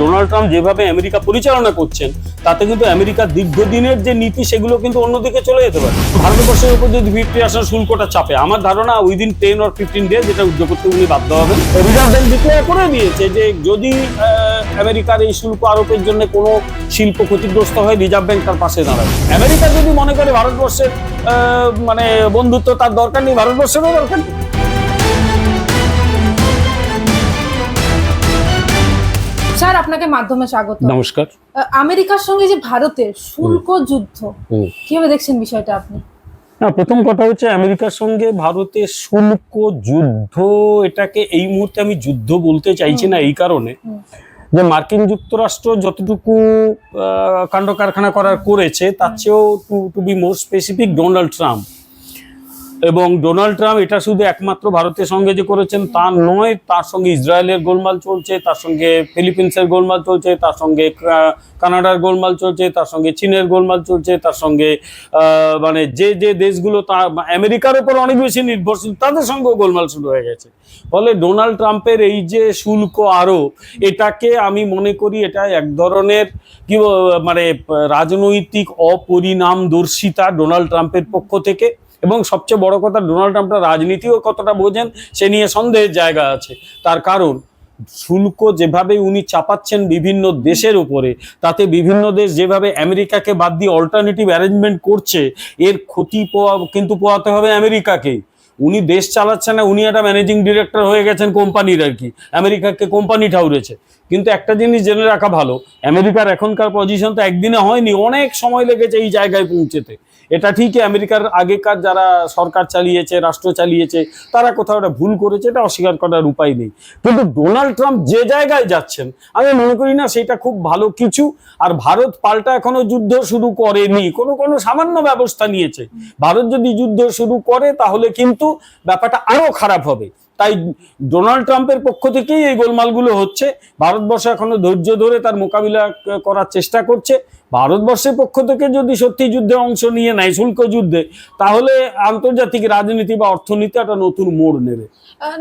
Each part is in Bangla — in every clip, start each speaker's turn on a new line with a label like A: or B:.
A: ডোনাল্ড ট্রাম্প যেভাবে আমেরিকা পরিচালনা করছেন, তাতে কিন্তু আমেরিকার দীর্ঘদিনের যে নীতি, সেগুলো কিন্তু অন্যদিকে চলে যেতে পারে। ভারতবর্ষের উপর যদি ভিক্টরি আসার শুল্কটা চাপে, আমার ধারণা within ten or fifteen days এটা উদ্যোগ করতে উনি বাধ্য হবেন রিজার্ভ ব্যাংক ডিক্লেয়ার করে দিয়েছে যে যদি আমেরিকার এই শুল্ক আরোপের জন্য কোনো শিল্প ক্ষতিগ্রস্ত হয়, রিজার্ভ ব্যাংক তার পাশে দাঁড়াবে। আমেরিকা যদি মনে করে ভারতবর্ষের মানে বন্ধুত্ব তার দরকার নেই, ভারতবর্ষেরও দরকার নেই।
B: স্যার আপনাকে মাধ্যমে স্বাগত।
A: নমস্কার।
B: আমেরিকার সঙ্গে যে ভারতের শুল্ক যুদ্ধ কীভাবে দেখছেন বিষয়টা আপনি?
A: না প্রথম কথা হচ্ছে আমেরিকার সঙ্গে ভারতের শুল্ক যুদ্ধ এটাকে এই মুহূর্তে আমি যুদ্ধ বলতে চাইছি না এই কারণে। যে মার্কিন যুক্তরাষ্ট্র যতটুকু কাণ্ড কারখানা করার করেছে তার চেয়েও to to be more specific Donald Trump এবং ডোনাল্ড ট্রাম্প, এটা শুধু একমাত্র ভারতের সঙ্গে যে করেছেন তা নয়, তার সঙ্গে ইসরায়েলের গোলমাল চলছে, তার সঙ্গে ফিলিপিন্সের গোলমাল চলছে, তার সঙ্গে কানাডার গোলমাল চলছে, তার সঙ্গে চীনের গোলমাল চলছে, তার সঙ্গে মানে যে যে দেশগুলো তা, আমেরিকার উপর অনেক বেশি নির্ভরশীল, তাদের সঙ্গেও গোলমাল শুরু হয়ে গেছে। ফলে ডোনাল্ড ট্রাম্পের এই যে শুল্ক আরোপ এটাকে আমি মনে করি এটা এক ধরনের, কি মানে রাজনৈতিক অপরিণামদর্শিতা ডোনাল্ড ট্রাম্পের পক্ষ থেকে। এবং সবচেয়ে বড় কথা ডোনাল্ড ট্রাম্পটা রাজনীতিও কতটা বোঝেন, সে নিয়ে সন্দেহের জায়গা আছে। তার কারণ, শুল্ক যেভাবে উনি চাপাচ্ছেন বিভিন্ন দেশের উপরে, তাতে বিভিন্ন দেশ যেভাবে আমেরিকাকে বাদ দিয়ে অল্টারনেটিভ অ্যারেঞ্জমেন্ট করছে, এর ক্ষতি পোয়া, কিন্তু পোয়াতে হবে আমেরিকাকে উনি দেশ চালাচ্ছেন না, উনি একটা ম্যানেজিং ডিরেক্টর হয়ে গেছেন কোম্পানির আর কি। আমেরিকাকে কোম্পানি ঠাউরেছে। কিন্তু একটা জিনিস জেনে রাখা ভালো, আমেরিকার এখনকার পজিশন তো একদিনে হয়নি, অনেক সময় লেগেছে এই জায়গায় পৌঁছেতে। এটা ঠিকই আমেরিকার আগেকার যারা সরকার চালিয়েছে, রাষ্ট্র চালিয়েছে, তারা কোথাও একটা ভুল করেছে, এটা অস্বীকার করার উপায় নেই। কিন্তু ডোনাল্ড ট্রাম্প যে জায়গায় যাচ্ছেন, আমি মনে করি না সেটা খুব ভালো কিছু। আর ভারত পাল্টা এখনও যুদ্ধ শুরু করেনি। কোনো কোনো সামান্য ব্যবস্থা নিয়েছে। ভারত যদি যুদ্ধ শুরু করে, তাহলে কিন্তু ব্যাপারটা আরও খারাপ হবে। তাই ডোনাল্ড ট্রাম্পের পক্ষ থেকেই এই গোলমালগুলো হচ্ছে। ভারতবর্ষ এখনও ধৈর্য ধরে তার মোকাবিলা করার চেষ্টা করছে। ভারতবর্ষের পক্ষ থেকে যদি সত্যি যুদ্ধে অংশ নিয়ে নেয় শুল্ক যুদ্ধে তাহলে আন্তর্জাতিক রাজনীতি বা অর্থনীতি একটা নতুন মোড় নেবে।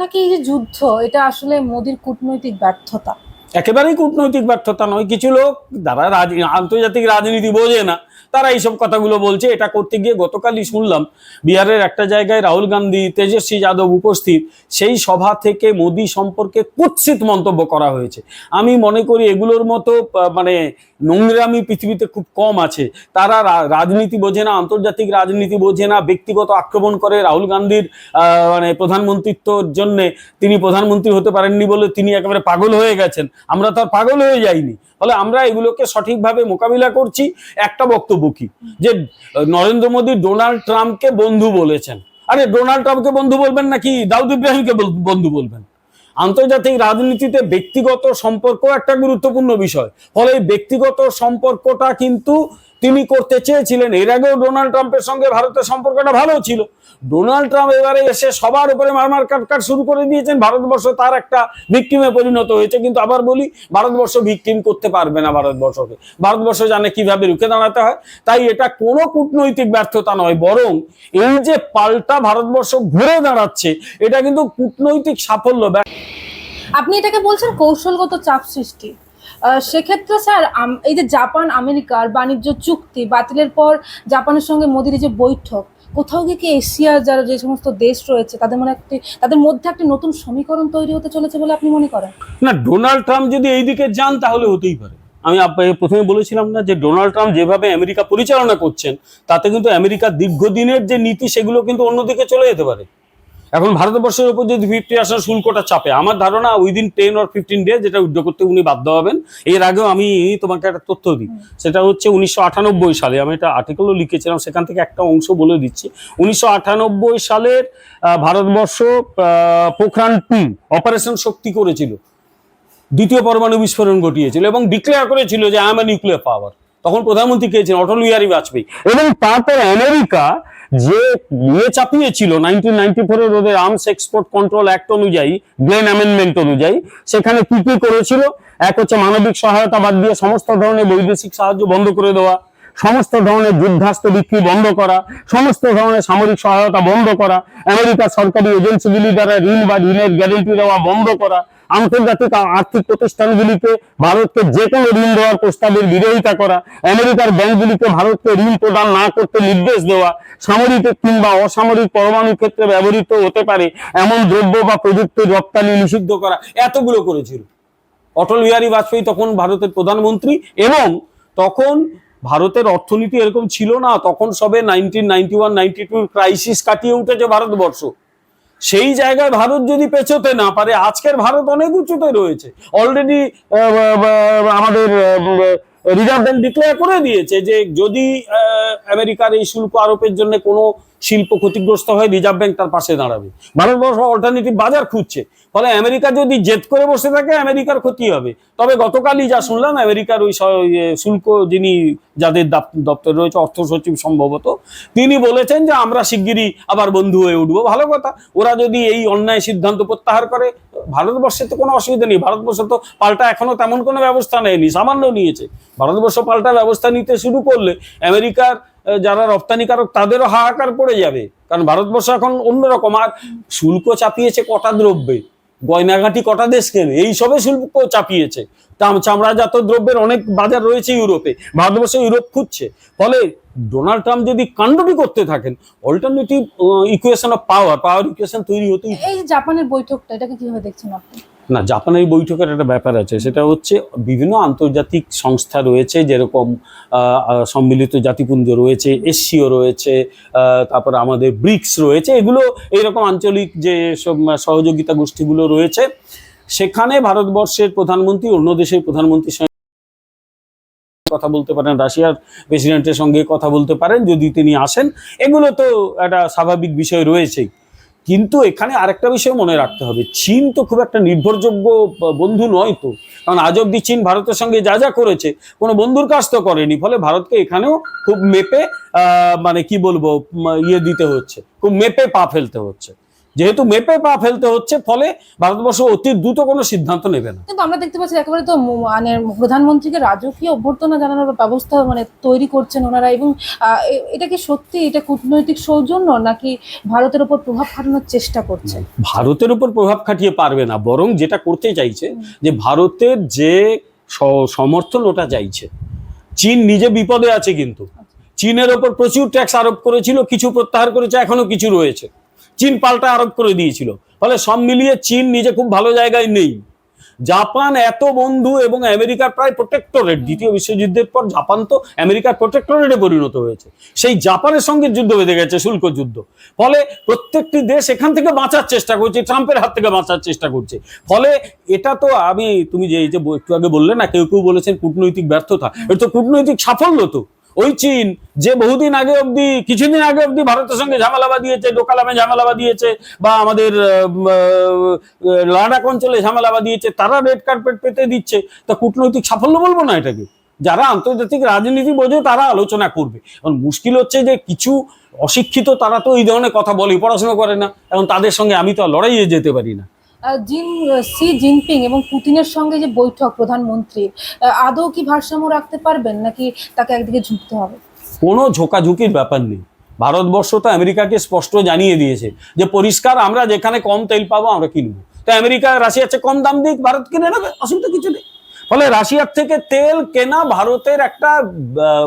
B: নাকি এই যে যুদ্ধ এটা আসলে মোদির কূটনৈতিক ব্যর্থতা?
A: একেবারেই কূটনৈতিক ব্যর্থতা নয়। কিছু লোক যারা রাজ আন্তর্জাতিক রাজনীতি বোঝে না তারা এইসব কথাগুলো বলছে। এটা করতে গিয়ে গতকালই শুনলাম, বিহারের একটা জায়গায় রাহুল গান্ধী, তেজস্বী যাদব উপস্থিত, সেই সভা থেকে মোদি সম্পর্কে কুৎসিত মন্তব্য করা হয়েছে। আমি মনে করি এগুলোর মতো মানে নোংরামি পৃথিবীতে খুব কম আছে। তারা রাজনীতি বোঝে না, আন্তর্জাতিক রাজনীতি বোঝে না, ব্যক্তিগত আক্রমণ করে রাহুল গান্ধীর মানে প্রধানমন্ত্রিত্বর জন্য তিনি প্রধানমন্ত্রী হতে পারেননি বলে তিনি একেবারে পাগল হয়ে গেছেন। আমরা তো আর পাগল হয়ে যাইনি। ফলে আমরা এগুলোকে সঠিকভাবে মোকাবিলা করছি। একটা বক্তব্য কি? যে নরেন্দ্র মোদী ডোনাল্ড ট্রাম্পকে বন্ধু বলেছেন। আরে, ডোনাল্ড ট্রাম্পকে বন্ধু বলবেন নাকি? দাউদ ইব্রাহিমকে বন্ধু বলবেন। আন্তর্জাতিক রাজনীতিতে ব্যক্তিগত সম্পর্ক একটা গুরুত্বপূর্ণ বিষয়। ফলে এই ব্যক্তিগত সম্পর্কটা কিন্তু তিনি করতে চেয়েছিলেন। এর আগেও ডোনাল্ড ট্রাম্পের সঙ্গে ভারতের সম্পর্কটা ভালো ছিল। ডোনাল্ড ট্রাম্প এবারে এসে সবার উপরে মারমার কাটকাট শুরু করে দিয়েছেন। ভারতবর্ষ তার একটা ভিক্টিমে পরিণত হয়েছে। কিন্তু আবার বলি, ভারতবর্ষ ভিক্টিম করতে পারবে না ভারতবর্ষকে। ভারতবর্ষ জানে কীভাবে রুখে দাঁড়াতে হয়। তাই এটা কোনো কূটনৈতিক ব্যর্থতা নয়, বরং এই যে পাল্টা ভারতবর্ষ ঘুরে দাঁড়াচ্ছে, এটা কিন্তু কূটনৈতিক সাফল্য।
B: আপনি এটাকে বলছেন কৌশলগত চাপ সৃষ্টি। সেক্ষেত্রে স্যার এই যে জাপান আমেরিকার বাণিজ্য চুক্তি বাতিলের পর জাপানের সঙ্গে মোদির যে বৈঠক, কোথাও গিয়ে কি এশিয়ার যারা যে সমস্ত দেশ রয়েছে, তাদের মনে একটি তাদের মধ্যে একটি নতুন সমীকরণ তৈরি হতে চলেছে বলে আপনি মনে করেন?
A: না, ডোনাল্ড ট্রাম্প যদি এই দিকে যান, তাহলে হতেই পারে। আমি প্রথমে বলেছিলাম না যে ডোনাল্ড ট্রাম্প যেভাবে আমেরিকা পরিচালনা করছেন, তাতে কিন্তু আমেরিকার দীর্ঘদিনের যে নীতি, সেগুলো কিন্তু অন্যদিকে চলে যেতে পারে। এখন ভারতবর্ষের উপর যদি ফিফটি আসার শুল্কটা চাপে, আমার ধারণা within ten or fifteen days যেটা উদ্যোগ করতে উনি বাধ্য হবেন। এর আগেও আমি তোমাকে একটা তথ্য দিই, সেটা হচ্ছে উনিশশো আটানব্বই সালে, আমি একটা আর্টিকেলও লিখেছিলাম, সেখান থেকে একটা অংশ বলে দিচ্ছি। উনিশশো আটানব্বই সালের ভারতবর্ষ পোখরান টু অপারেশন শক্তি করেছিল। দ্বিতীয় পরমাণু বিস্ফোরণ ঘটিয়েছিল এবং ডিক্লেয়ার করেছিল যে I am a nuclear power তখন প্রধানমন্ত্রী কে ছিলেন, অটল বিহারী বাজপেয়ী। এবং তারপর আমেরিকা যে ইয়ে চাপিয়েছিল নাইনটিন নাইনটি ফোরের ওদের আর্মস এক্সপোর্ট কন্ট্রোল অ্যাক্ট অনুযায়ী গ্লেন অ্যামেন্ডমেন্ট অনুযায়ী, সেখানে কি কি করেছিল? এক হচ্ছে মানবিক সহায়তা বাদ দিয়ে সমস্ত ধরনের বৈদেশিক সাহায্য বন্ধ করে দেওয়া, সমস্ত ধরনের যুদ্ধাস্ত্র বিক্রি বন্ধ করা, সমস্ত ধরনের সামরিক সহায়তা বন্ধ করা, আমেরিকার সরকারি এজেন্সিগুলি দ্বারা ঋণ বা ঋণের গ্যারেন্টি দেওয়া বন্ধ করা আন্তর্জাতিক আর্থিক প্রতিষ্ঠানগুলিকে ভারতকে যে কোনো ঋণ দেওয়ার প্রস্তাবের বিরোধিতা করা, আমেরিকার ব্যাংকগুলিকে ভারতকে ঋণ প্রদান না করতে নির্দেশ দেওয়া, সামরিক কিংবা অসামরিক পরমাণু ক্ষেত্রে ব্যবহৃত হতে পারে এমন দ্রব্য বা প্রযুক্তির রপ্তানি নিষিদ্ধ করা, এতগুলো করেছিল। অটল বিহারী বাজপেয়ী তখন ভারতের প্রধানমন্ত্রী এবং তখন ভারতের অর্থনীতি এরকম ছিল না, তখন সবে nineteen ninety one ninety two crisis কাটিয়ে উঠেছে ভারতবর্ষ। সেই জায়গায় ভারত যদি পেছোতে না পারে, আজকের ভারত অনেক উঁচুতে রয়েছে। অলরেডি আমাদের রিজার্ভ ব্যাংক ডিক্লেয়ার করে দিয়েছে যে যদি আমেরিকার এই শুল্ক আরোপের জন্য কোনো শিল্প ক্ষতিগ্রস্ত হয় রিজার্ভ ব্যাংক তার পাশে দাঁড়াবে। ভারতবর্ষ অল্টারনেটিভ বাজার খুঁজছে। ফলে আমেরিকা যদি জেদ করে বসে থাকে, আমেরিকার ক্ষতি হবে। তবে গতকালই যা শুনলাম, আমেরিকার ওই ইয়ে শুল্ক যিনি যাদের দাপ- দপ্তরে রয়েছে, অর্থ সচিব সম্ভবত, তিনি বলেছেন যে আমরা শিগগিরই আবার বন্ধু হয়ে উঠবো। ভালো কথা। ওরা যদি এই অন্যায় সিদ্ধান্ত প্রত্যাহার করে, ভারতবর্ষে তো কোনো অসুবিধা নেই। ভারতবর্ষ তো পাল্টা এখনও তেমন কোনো ব্যবস্থা নেয়নি, সামান্য নিয়েছে। ভারতবর্ষ পাল্টা ব্যবস্থা নিতে শুরু করলে আমেরিকার যারা রপ্তানিকারক তাদেরও হাহাকার পড়ে যাবে। কারণ ভারতবর্ষ এখন অন্যরকম। আর শুল্ক চাপিয়েছে কটা দ্রব্যে? গয়নাঘাটি কটা দেশ কেনে? এই সবে শুল্ক চাপিয়েছে। চাম- চামড়াজাত দ্রব্যের অনেক বাজার রয়েছে ইউরোপে। ভারতবর্ষ ইউরোপ খুঁজছে। ফলে ডোনাল্ড ট্রাম্প যদি কাণ্ডবি করতে থাকেন alternative equation of power power equation তৈরি হতেই
B: এই জাপানের বৈঠকটা, এটাকে কীভাবে দেখছেন আপনি?
A: না, জাপানের বৈঠকের একটা ব্যাপার আছে। সেটা হচ্ছে বিভিন্ন আন্তর্জাতিক সংস্থা রয়েছে, যেরকম সম্মিলিত জাতিপুঞ্জ রয়েছে এসসিও রয়েছে তারপর আমাদের ব্রিক্স রয়েছে, এগুলো এইরকম আঞ্চলিক যে সব সহযোগিতা গোষ্ঠীগুলো রয়েছে। সেখানে ভারতবর্ষের প্রধানমন্ত্রী, অন্য দেশের প্রধানমন্ত্রীর সঙ্গে কথা বলতে পারেন, রাশিয়ার প্রেসিডেন্টের সঙ্গে কথা বলতে পারেন, যদি তিনি আসেন। এগুলো তো একটা স্বাভাবিক বিষয় রয়েছেই। কিন্তু এখানে আরেকটা বিষয় মনে রাখতে হবে। চীন তো খুব একটা নির্ভরযোগ্য বন্ধু নয় তো। কারণ আজ অব্দি চীন ভারতের সঙ্গে যা যা করেছে, কোনো বন্ধুর কাজ তো করেনি। ফলে ভারতকে এখানেও খুব মেপে মানে কি বলব ইয়ে দিতে হচ্ছে, খুব মেপে পা ফেলতে হচ্ছে। যেহেতু মেপে পা ফেলতে হচ্ছে ফলে ভারতবর্ষ অতি দ্রুত কোনো সিদ্ধান্ত নেবে না।
B: কিন্তু আমরা দেখতে পাচ্ছি একেবারে তো মানে প্রধানমন্ত্রীকে রাজকীয় অভ্যর্থনা জানানোর ব্যবস্থা মানে তৈরি করছেন ওনারা এবং এটা কি সত্যি? এটা কূটনৈতিক সৌজন্য নাকি ভারতের উপর প্রভাব খাটানোর চেষ্টা করছে?
A: ভারতের উপর প্রভাব খাটিয়ে পারবে না বরং যেটা করতে চাইছে যে ভারতের যে সমর্থন ওটা চাইছে। চীন নিজে বিপদে আছে কিন্তু। চীনের ওপর প্রচুর ট্যাক্স আরোপ করেছিল কিছু প্রত্যাহার করেছে এখনও কিছু রয়েছে। চীন পাল্টা আরোপ করে দিয়েছিল। ফলে সব মিলিয়ে চীন নিজে খুব ভালো জায়গায় নেই। জাপান এত বন্ধু এবং আমেরিকার প্রায় প্রোটেক্টরেট দ্বিতীয় বিশ্বযুদ্ধের পর জাপান তো আমেরিকার প্রোটেক্টরেটে পরিণত হয়েছে। সেই জাপানের সঙ্গে যুদ্ধ বেঁধে গেছে, শুল্ক যুদ্ধ। ফলে প্রত্যেকটি দেশ এখান থেকে বাঁচার চেষ্টা করছে, ট্রাম্পের হাত থেকে বাঁচার চেষ্টা করছে। ফলে এটা তো আমি, তুমি যে, এই যে, একটু আগে বললে না, কেউ কেউ বলেছেন, কূটনৈতিক ব্যর্থতা। এটা তো কূটনৈতিক সাফল্য তো। ওই চীন যে বহুদিন আগে অবধি কিছুদিন আগে অবধি ভারতের সঙ্গে ঝামেলা বাঁধিয়েছে ডোকালামে ঝামেলা বাঁধিয়েছে বা আমাদের আহ, অঞ্চলে ঝামেলা বাঁধিয়েছে তারা রেড কার্পেট পেতে দিচ্ছে। তা কূটনৈতিক সাফল্য বলব না এটাকে। যারা আন্তর্জাতিক রাজনীতি বোঝে তারা আলোচনা করবে। এখন মুশকিল হচ্ছে যে কিছু অশিক্ষিত তারা তো এই ধরনের কথা বলে পড়াশোনা করে না। এখন তাদের সঙ্গে আমি তো লড়াইয়ে যেতে পারি না।
B: জিন সি জিনপিং এবং পুতিনের সঙ্গে যে বৈঠক প্রধানমন্ত্রীর আদৌ কি ভারসাম্য রাখতে পারবেন নাকি তাকে একদিকে ঝুঁকতে হবে?
A: কোনো ঝোঁকাঝুঁকির ব্যাপার নেই। ভারতবর্ষ তো আমেরিকাকে স্পষ্ট জানিয়ে দিয়েছে যে পরিষ্কার আমরা যেখানে কম তেল পাবো আমরা কিনবো। তো আমেরিকা রাশিয়ার চেয়ে কম দাম দিক ভারত কিনে নেবে, অসুবিধা কিছু নেই। ফলে রাশিয়ার থেকে তেল কেনা ভারতের একটা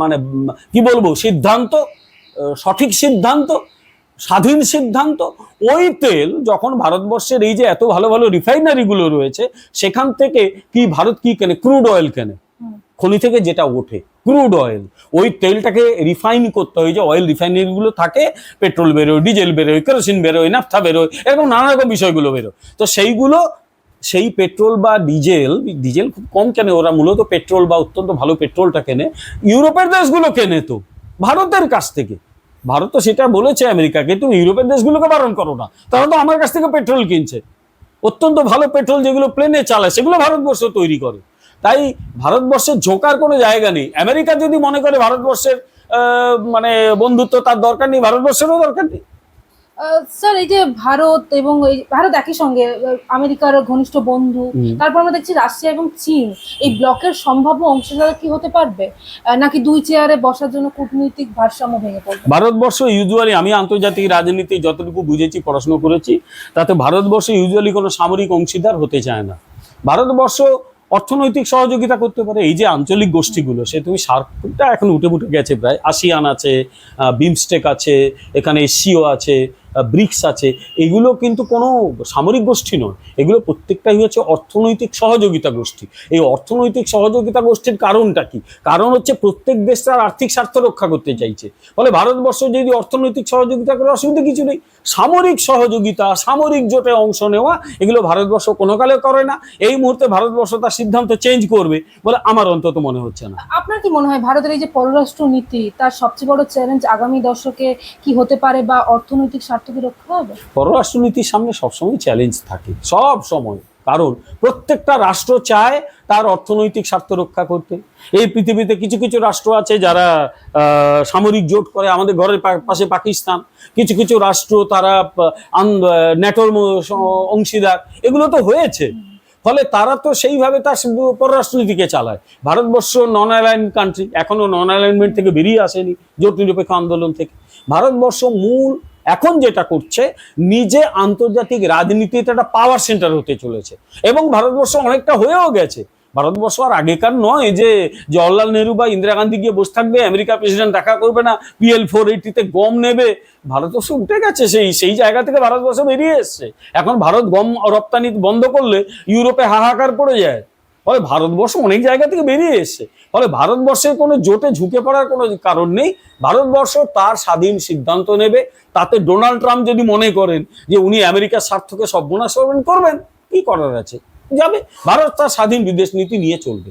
A: মানে কি বলব, সিদ্ধান্ত সঠিক সিদ্ধান্ত স্বাধীন সিদ্ধান্ত ওই তেল যখন ভারতবর্ষের এই যে এত ভালো ভালো রিফাইনারিগুলো রয়েছে সেখান থেকে কি ভারত কি কেনে? ক্রুড অয়েল কেনে? খনি থেকে যেটা ওঠে ক্রুড অয়েল ওই তেলটাকে রিফাইন করতে হয় যে অয়েল রিফাইনারিগুলো থাকে পেট্রোল বেরোয় ডিজেল বেরোয় কেরোসিন বেরোয় নাফথা বেরোয় এরকম নানা রকম বিষয়গুলো বেরোয়। তো সেইগুলো সেই পেট্রোল বা ডিজেল ডিজেল খুব কম কেনে ওরা মূলত পেট্রোল বা অত্যন্ত ভালো পেট্রোলটা কেনে। ইউরোপের দেশগুলো কেনে তো ভারতের কাছ থেকে। ভারত তো সেটা বলেছে আমেরিকাকে তুমি ইউরোপের দেশগুলোকে বারণ করো না। তারা তো আমার কাছ থেকে পেট্রোল কিনছে। অত্যন্ত ভালো পেট্রোল যেগুলো প্লেনে চালায়, সেগুলো ভারতবর্ষ তৈরি করে। তাই ভারতবর্ষের ঝোঁকার কোনো জায়গা নেই। আমেরিকা যদি মনে করে ভারতবর্ষের মানে বন্ধুত্ব তার দরকার নেই, ভারতবর্ষেরও দরকার নেই।
B: স্যার এই যে ভারত এবং এই ভারত একই সঙ্গে আমেরিকার ঘনিষ্ঠ বন্ধু তারপর আমরা দেখছি রাশিয়া এবং চীন এই ব্লকের সম্ভাব্য অংশীদার কি হতে পারবে? নাকি দুই চেয়ারে বসার জন্য কূটনৈতিক ভারসাম্য ভেঙে পড়বে?
A: ভারতবর্ষ ইউজুয়ালি আমি আন্তর্জাতিক রাজনীতি যতটুকু বুঝেছি পড়াশোনা করেছি তাতে ভারতবর্ষ ইউজুয়ালি কোনো সামরিক অংশীদার হতে চায় না। ভারতবর্ষ অর্থনৈতিক সহযোগিতা করতে পারে এই যে আঞ্চলিক গোষ্ঠীগুলো সে তুমি সার্কটা এখন উঠে উঠে গেছে প্রায়। আসিয়ান আছে বিমস্টেক আছে এখানে এসিও আছে ব্রিক্স আছে, এগুলো কিন্তু কোনো সামরিক গোষ্ঠী নয়। এগুলো প্রত্যেকটাই হচ্ছে অর্থনৈতিক সহযোগিতা গোষ্ঠী। এই অর্থনৈতিক সহযোগিতা গোষ্ঠীর কারণটা কি? কারণ হচ্ছে প্রত্যেক দেশ তার আর্থিক স্বার্থ রক্ষা করতে চাইছে। ফলে ভারতবর্ষ যদি অর্থনৈতিক সহযোগিতা করে, অসুবিধা কিছু নেই। সামরিক সহযোগিতা, সামরিক জোটে অংশ নেওয়া, এগুলো ভারতবর্ষ কোনো কালে করে না। এই মুহূর্তে ভারতবর্ষ তার সিদ্ধান্ত চেঞ্জ করবে বলে আমার অন্তত মনে হচ্ছে না।
B: আপনার কি মনে হয়, ভারতের এই যে পররাষ্ট্র নীতি তার সবচেয়ে বড় চ্যালেঞ্জ আগামী দশকে কি হতে পারে বা অর্থনৈতিক স্বার্থ কি রক্ষা হবে?
A: পররাষ্ট্রনীতির সামনে সবসময় চ্যালেঞ্জ থাকে, সব সময়। কারণ প্রত্যেকটা রাষ্ট্র চায় তার অর্থনৈতিক স্বার্থ রক্ষা করতে। এই পৃথিবীতে কিছু কিছু রাষ্ট্র আছে যারা সামরিক জোট করে আমাদের ঘরের পাশে পাকিস্তান। কিছু কিছু রাষ্ট্র তারা ন্যাটোর অংশীদার। এগুলো তো হয়েছে। ফলে তারা তো সেইভাবে তার পররাষ্ট্রনীতিকে চালায়। ভারতবর্ষ নন অ্যালাইন কান্ট্রি এখনও নন অ্যালাইনমেন্ট থেকে বেরিয়ে আসেনি জোট নিরপেক্ষ আন্দোলন থেকে। ভারতবর্ষ মূল এখন যেটা করছে, নিজে আন্তর্জাতিক রাজনীতিতে একটা পাওয়ার সেন্টার হতে চলেছে। এবং ভারতবর্ষ অনেকটা হয়েও গেছে। ভারতবর্ষ আর আগেকার নয় যে জওয়াহরলাল নেহরু বা ইন্দিরা গান্ধী গিয়ে বসে থাকবে, আমেরিকা প্রেসিডেন্ট দেখা করবে না পিএল ফোর এইটিতে গম নেবে। ভারতবর্ষ উঠে গেছে, সেই সেই জায়গা থেকে ভারতবর্ষ বেরিয়ে এসছে। এখন ভারত গম রপ্তানি বন্ধ করলে ইউরোপে হাহাকার পড়ে যায়। ফলে ভারতবর্ষ অনেক জায়গা থেকে বেরিয়ে এসছে। ফলে ভারতবর্ষের কোনো জোটে ঝুঁকে পড়ার কোনো কারণ নেই। ভারতবর্ষ তার স্বাধীন সিদ্ধান্ত নেবে। তাতে ডোনাল্ড ট্রাম্প যদি মনে করেন যে উনি আমেরিকার স্বার্থকে সর্বনাশ করবেন করবেন, কি করার আছে? যাবে। ভারত তার স্বাধীন বিদেশ নীতি নিয়ে চলবে।